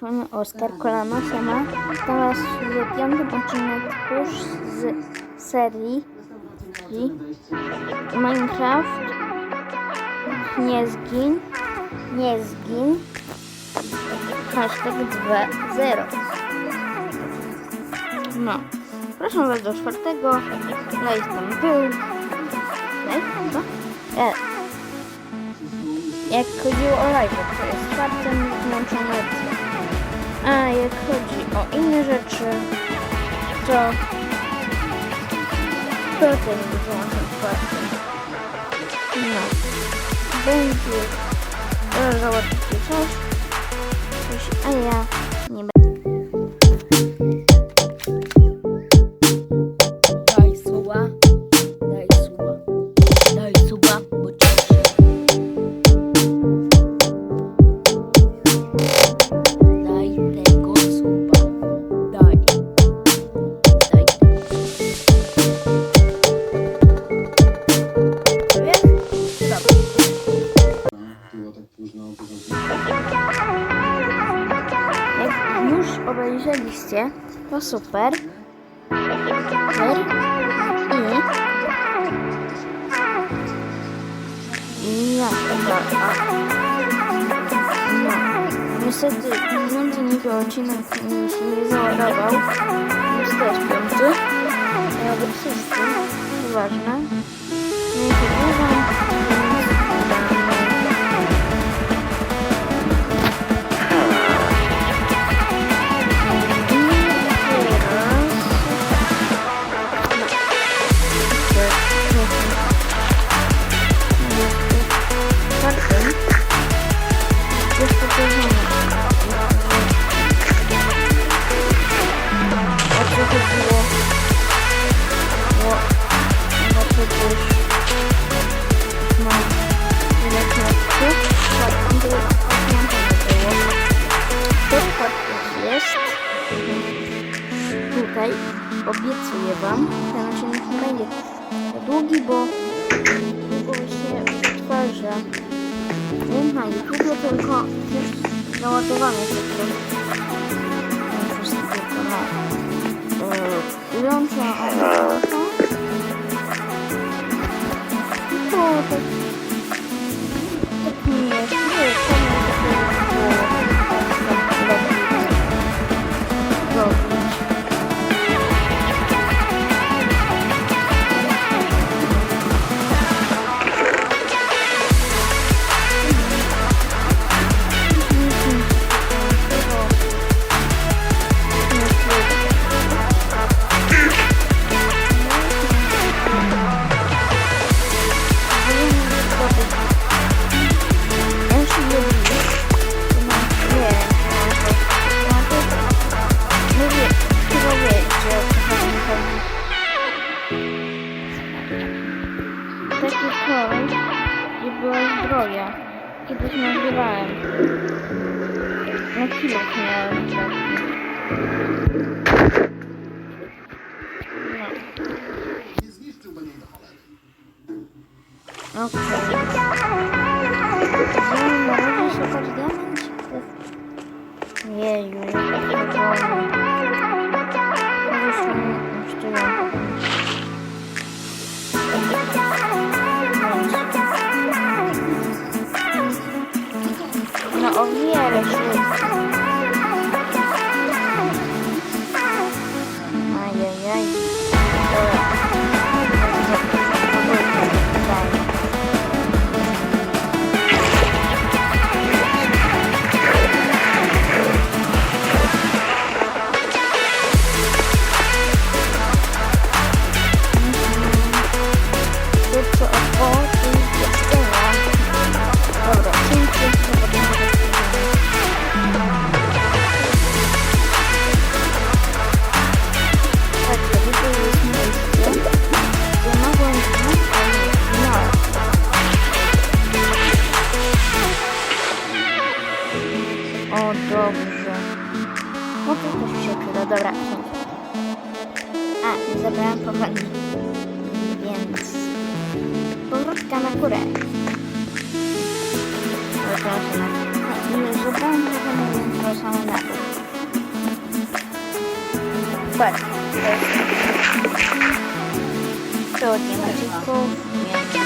strony Oskar Kolano Siema. Teraz w piątym odcinku z serii Minecraft Nie zgin Nie zgin Hashtag 2.0 No Proszę was do czwartego Live tam był Live? Co? E. Jak chodziło o live, to jest czwartym włączone opcje. Jak chodzi o inne rzeczy, to to też wyłączam czwartym. No. Będzie załatwicie coś, coś, a ja nie będę. Obejrzeliście, to super. I... I jak to a, No. Niestety nie był odcinek mi się nie załadował. Jest też piąty. Ja go wszyscy. Ważne. Nie. Tutaj obiecuję wam, ten odcinek nie będzie długi, bo długo się przetwarza nie na YouTube, tylko załadowane tylko. No, wszystko Taki koleś, gdzie była zbroja. Kiedyś nagrywałem. Na chwilę miałem czas. Ajajaj. Dobra. O, dobrze. No to też przykro, dobra. A, zabrałam powagi. Więc... Powrotka na górę. Przepraszam. Nie zupełnie nie wracamy na dół. Patrz. To nie ma dzików, nie.